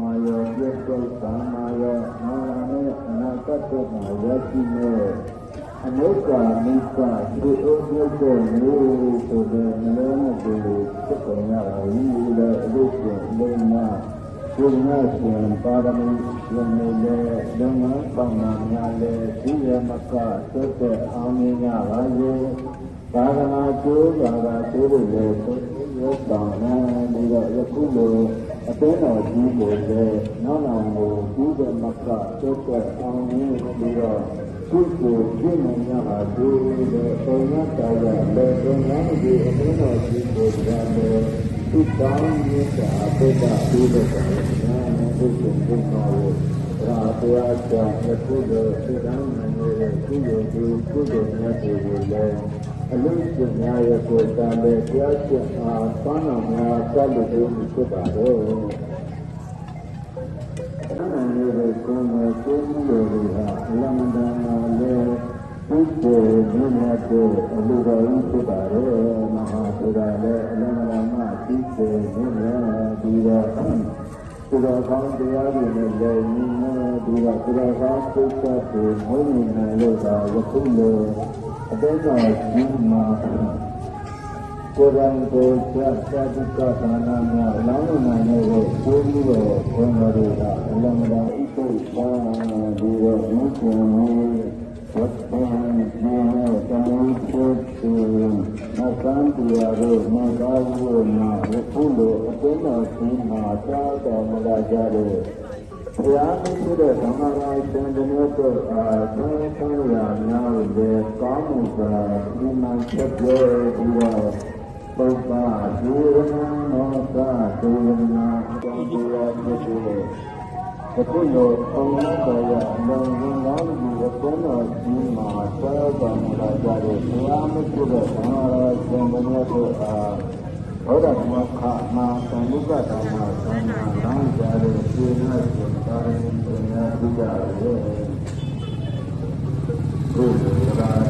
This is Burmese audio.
မှာရောပြည့်စုံသာမှာရောနာလာနဲ့အနာဂတ်တို့မှာရရှိမဲ့အနုကာမိကဒီအုပ်ချုပ်တဲ့မျိုးဆိုတဲ့နှလုံးနဲ့ကိုယ်ကိုသက်ကုန်ရတာဝိလေအလို့ဆိုလုံးမဘုရားရှင်ပါရမီရှင်နေလေလုံငန်းပေါင်းနာများလေဒီရမကသက်သက်အောင်မြင်ကြပါစေသာသနာကျိုးဘာသာကျိုးလို့လည်းရုပ်ဆောင်နေပြီးတော့ယခုလို အသိတော်ကြီးကိုလည်းနောက်နောက်ကိုဒီရမကသက်သက်အောင်မြင်ပြီးတော့ကုသိုလ်ပြည့်နေကြပါစေတဲ့ပုံရတာရလေပုံရံဒီအသိတော်ကြီးကိုလည်းသူတောင်းရတာဘုရားပြုတဲ့ကံနဲ့ဘုရားဘုရားကိုရာတရားကြောင့်အခုလိုသိတောင်းနိုင်တဲ့ကုသိုလ်ဒီကုသိုလ်များတွေကိုလည်း အလုံးစုံများရဲ့ကိုယ်တန်တဲ့တရားရှင်အားသမ်းတော်များဆက်လို့ဖြစ်ပါတယ်။အနန္တရဲ့ကိုယ်ကိုကိုယ်မှုတွေဟာအလမန္တနာလည်းဘုရားမြတ်မြတ်ကိုအလိုတော်ကြီးဖြစ်ပါတယ်မဟာဘုရားလည်းအလမန္တနာသိစေမြတ်မြတ်ဒီတော့သူတော်ကောင်းတရားတွေနဲ့လည်းညီနေဒီတော့သူတော်ကောင်းစိတ်ဓာတ်ကိုမွေးမြူနိုင်လို့သာယခုလို အတေတော်ကြီးမှာကိုယ်တိုင်ကိုယ်ချက်သာတိကသာနာများလောင်းလို့နိုင်တဲ့ကိုယ်ကြီးတော်ဘုန်းတော်တွေကအလမတာဥပုသ္စာဒီတော့မြတ်စွာဘုရားဝတ်ပန်နေတမန်ချုပ်သူအကံတရားတို့မကားဘူးမှာခုလိုအသိတော်ကြီးမှာတားတော်မလာကြတဲ့ဘုရားမရှိတဲ့ဓမ္မရာရှင်တမျိုးတို့အားသံသံရာများတဲ့ ကောင်းမှုကဒီမှာချက်ပြောပြီးတော့ပုပ္ပါဒုရဏမောသဒုရဏကောင်းတရားဖြစ်တဲ့အခုလိုပုံမှန်တော်ရအလုံးစုံသောလူအပေါ်တော်ကြီးမှာသာတော်မူလာကြတဲ့ဘုရားမရှိတဲ့ဓမ္မရာရှင်တမျိုးတို့အားဘောဓမခမာသံဃုကဓမ္မသံဃာလောင်းကြတဲ့စေနာရှင်သာရင်ပညာပြုကြရဲ့ဘု